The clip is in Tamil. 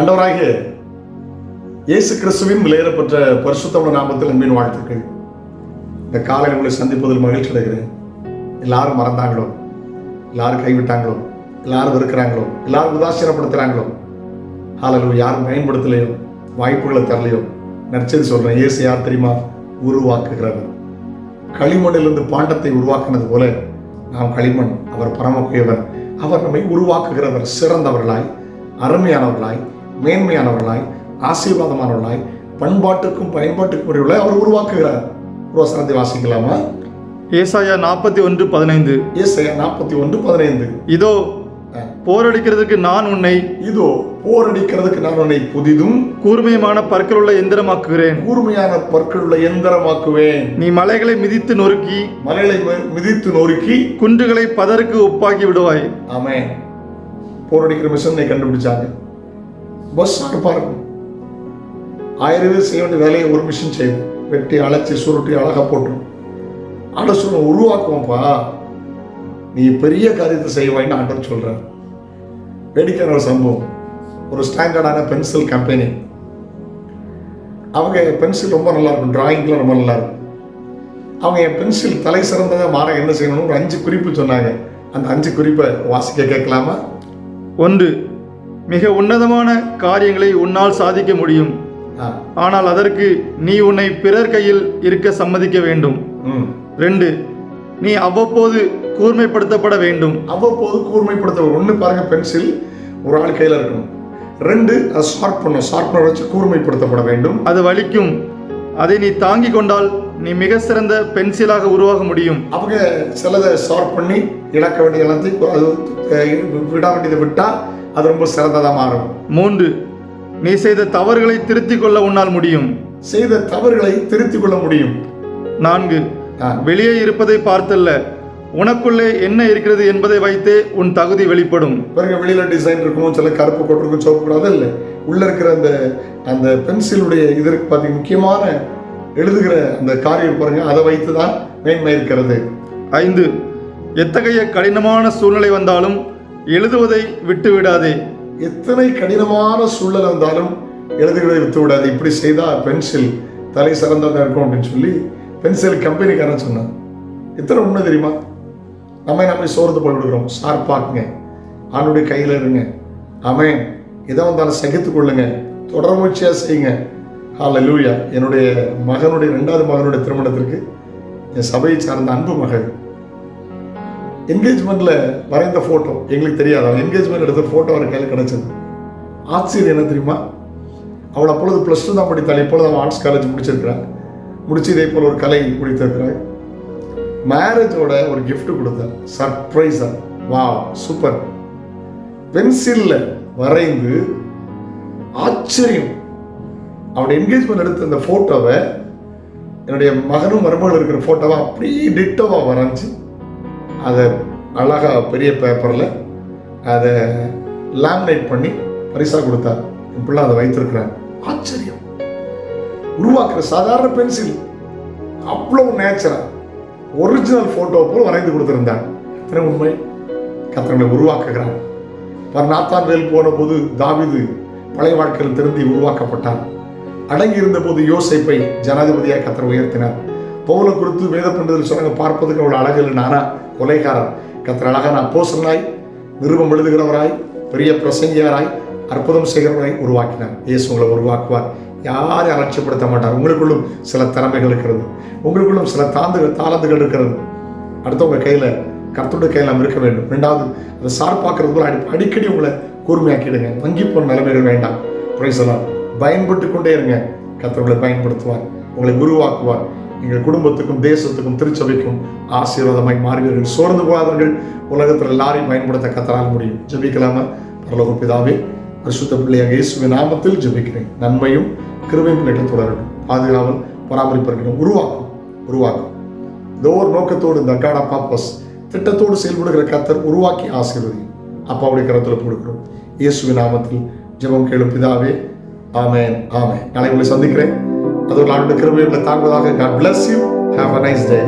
ஆண்டவராகிய இயேசு கிறிஸ்துவின் விலையேறப்பட்ட பரிசுத்தமிழ நாமத்தில் அன்பின் வாழ்த்துக்கள். இந்த காலை உங்களை சந்திப்பதில் மகிழ்ச்சி அடைகிறேன். எல்லாரும் மறந்தாங்களோ? எல்லாரும் கைவிட்டாங்களோ? எல்லாரும் இருக்கிறாங்களோ எல்லாரும் உதாசீனப்படுத்துகிறாங்களோ ஹாலலு யாரும் பயன்படுத்தலையோ? வாய்ப்புகளை தரலையோ? நடிச்சது சொல்கிறேன் இயேசு யார் தெரியுமா? உருவாக்குகிறவர். களிமண்ணிலிருந்து பாண்டத்தை உருவாக்குனது போல நாம் களிமண் அவர் பரமக்குயவர். அவர் நம்மை உருவாக்குகிறவர் சிறந்தவர்களாய் அருமையானவர்களாய் மேன்மையானவர்களாய் ஆசீர்வாதமானவர்களாய் பண்பாட்டுக்கும் பயன்பாட்டுக்கும் உரியவர்களாய் அவர் உருவாக்குகிறார். ஒரு வசனத்தை வாசிக்கலாமா? ஏசாயா நாற்பத்தி ஒன்று பதினைந்து. ஏசாயா நாற்பத்தி ஒன்று பதினைந்து. இதோ போரடிக்கிறதுக்கு நான் உன்னை இதோ போரடிக்கிறதுக்கு நான் உன்னை புதிதும் கூர்மையமான பற்களுள்ள எந்திரமாக்குகிறேன். கூர்மையான பற்களுள்ள எந்திரமாக்குவேன். நீ மலைகளை மிதித்து நொறுக்கி மலைகளை மிதித்து நொறுக்கி குன்றுகளை பதருக்கு உப்பாக்கி விடுவாய். ஆமென். போரடிக்கிற மிஷினை கண்டுபிடிச்சாங்க. பஸ் பாருங்க. ஆயிரம் பேர் செய்ய வேண்டிய வேலையை ஒரு மிஷின் செய்யும் வெட்டி அழைச்சி சுருட்டி அழகா போட்டுரும். ஆண்டர் சொல்ல உருவாக்குவோம்ப்பா. நீ பெரிய காரியத்தை செய்வாயின்னு ஆண்டர் சொல்கிறார் வேடிக்கையான ஒரு சம்பவம். ஒரு ஸ்டாண்டர்டான பென்சில் கம்பெனி அவங்க பென்சில் ரொம்ப நல்லா இருக்கும். டிராயிங்லாம் ரொம்ப நல்லா இருக்கும். அவங்க என் பென்சில் தலை சிறந்ததை மாற என்ன செய்யணும்னு ஒரு அஞ்சு குறிப்பு சொன்னாங்க. அந்த அஞ்சு குறிப்பை வாசிக்க கேட்கலாமா? ஒன்று மிக உன்னதமான காரியங்களை உன்னால் சாதிக்க முடியும். ஆனால் அதற்கு நீ உன்னை பிறர் கையில் இருக்க சம்மதிக்க வேண்டும். ரெண்டு நீ அவ்வப்போது கூர்மைப்படுத்தப்பட வேண்டும். அவ்வப்போது கூர்மைப்படுத்த ஒன்று பாருங்க பென்சில் ஒரு ஆள் கையில் இருக்கணும். ரெண்டு அதை ஷார்ப் பண்ணும் ஷார்ப்னர் வச்சு கூர்மைப்படுத்தப்பட வேண்டும். அது வலிக்கும். அதை நீ தாங்கிக் கொண்டால் நீ மிக சிறந்த பென்சிலாக உருவாக முடியும். அவங்க சிலதை ஷார்ப் பண்ணி இழக்க வேண்டிய எல்லாத்தையும் அது விட வேண்டியதை விட்டால் அது ரொம்ப சிறந்ததாக மாறும். மூன்று நீ செய்த தவறுகளை திருத்திக் கொள்ள உன்னால் முடியும். செய்த தவறுகளை திருத்திக் கொள்ள முடியும். நான்கு. வெளியே இருப்பதை பார்த்தல்ல. உனக்குள்ளே என்ன இருக்கிறது என்பதை வைத்தே உன் தகுதி வெளிப்படும். பாருங்க வெளியில டிசைன் இருக்கும் சில கருப்பு கொட்டிருக்கும் சிவப்பு கூடாது இல்லை. உள்ள இருக்கிற அந்த அந்த பென்சிலுடைய இது இருக்கு பார்த்தீங்க முக்கியமான எழுதுகிற அந்த காரியம் பாருங்க அதை வைத்து தான் மேன்மை இருக்கிறது. ஐந்து எத்தகைய கடினமான சூழ்நிலை வந்தாலும் எழுதுவதை விட்டு விடாதே எத்தனை கடினமான சூழல் வந்தாலும் எழுதுகிறதை விட்டு விடாது இப்படி செய்தால் பென்சில் தலை சிறந்ததாக இருக்கும் அப்படின்னு சொல்லி பென்சில் கம்பெனிக்காரன் சொன்னான். எத்தனை உண்மை தெரியுமா? நம்ம நம்ம சோர்ந்து போய் விடுகிறோம் ஷார்ப்பாக்குங்க ஆணுடைய கையில் இருங்க. ஆமென். எதை வந்தாலும் சகித்து கொள்ளுங்க. தொடர்முயற்சியாக செய்யுங்க. ஹால லூயா என்னுடைய மகனுடைய ரெண்டாவது மகனுடைய திருமணத்திற்கு என் சபையை சார்ந்த அன்பு மகள் என்கேஜ்மெண்ட்டில் வரைந்த ஃபோட்டோ எங்களுக்கு தெரியாது. அவன் என்கேஜ்மெண்ட் எடுத்த ஃபோட்டோ அவர் கையில் கிடச்சிது. ஆச்சரியம் என்ன தெரியுமா? அவள் அப்பொழுது ப்ளஸ் டூ தான் படித்தாள். இப்பொழுது அவன் ஆர்ட்ஸ் காலேஜ் முடிச்சிருக்கிறாள் முடிச்சு இதே போல் ஒரு கலை முடித்திருக்கிறாள். மேரேஜோட ஒரு கிஃப்ட் கொடுத்தார் சர்ப்ரைஸாக வா சூப்பர் பென்சிலில் வரைந்து ஆச்சரியம். அவருடைய என்கேஜ்மெண்ட் எடுத்த அந்த ஃபோட்டோவை என்னுடைய மகனும் மருமகள் இருக்கிற ஃபோட்டோவை அப்படியே டிட்டோவாக வரைஞ்சி அதை அழகா பெரிய பேப்பரில் அதை லேமினேட் பண்ணி பரிசாக கொடுத்தார். என் பிள்ளை அதை வைத்திருக்கிறார். ஆச்சரியம். உருவாக்குற சாதாரண பென்சில் அவ்வளோ நேச்சராக ஒரிஜினல் ஃபோட்டோ போல் வரைந்து கொடுத்துருந்தார். எத்தனை உண்மை. கத்தனை உருவாக்குகிறார். பர் நாத்தான் வேல் போன போது தாவிது பழைய வாழ்க்கையில் திருந்தி உருவாக்கப்பட்டார். அடங்கி இருந்த போது யோசிப்பை ஜனாதிபதியாக கத்தர் உயர்த்தினார். பவுலை குறித்து வேத பண்டிதர் சொன்னாங்க பார்ப்பதுக்கு அவ்வளோ அழகு இல்லை. நானா கொலைகாரர் கத்தர் அழகான அப்போசனாய் நிருபம் எழுதுகிறவராய் பெரிய பிரசங்கியாராய் அற்புதம் செய்கிறவராய் உருவாக்கினார். இயேசு உங்களை உருவாக்குவார். யாரையும் அலட்சியப்படுத்த மாட்டார். உங்களுக்குள்ளும் சில திறமைகள் இருக்கிறது. உங்களுக்குள்ளும் சில தாந்து தாளந்துகள் இருக்கிறது. அடுத்தவங்க கையில் கர்த்தருடைய கையில் நம்ம இருக்க வேண்டும். ரெண்டாவது அதை சார்பாக்குறது போல அடி அடிக்கடி உங்களை கூர்மையாக்கிடுங்க. வங்கி போன நிலைமைகள் வேண்டாம். பயன்பட்டு கொண்டே இருங்க. கர்த்தர் உங்களை பயன்படுத்துவார். உங்களை உருவாக்குவார். எங்கள் குடும்பத்துக்கும் தேசத்துக்கும் திருச்சபைக்கும் ஆசீர்வாதமாய் மாறுவீர்கள். சோர்ந்து போகாதவர்கள் உலகத்தில் எல்லாரையும் பயன்படுத்த கத்தரால் முடியும். ஜபிக்கலாமா? பரலோக பிதாவே பரிசுத்த பிள்ளையாக இயேசுவின் நாமத்தில் ஜெபிக்கிறேன். நன்மையும் கிருபையும் பிள்ளைகள் தொடரட்டும். பாதுகாவல் பராமரிப்பு உருவாக்கும் உருவாக்கும். ஏதோ ஒரு நோக்கத்தோடு இந்த காடா பாப்பஸ் திட்டத்தோடு செயல்படுகிற கத்தர் உருவாக்கி ஆசீர்வதியும் அப்பாவுடைய கரத்தில் கொடுக்கிறோம் இயேசுவின் நாமத்தில் ஜெபம் கேளும் பிதாவே ஆமேன் ஆமேன். நாளை உங்களை சந்திக்கிறேன். அது ஆண்டு கிருமையுள்ள தாங்குவதாக God bless you have a nice day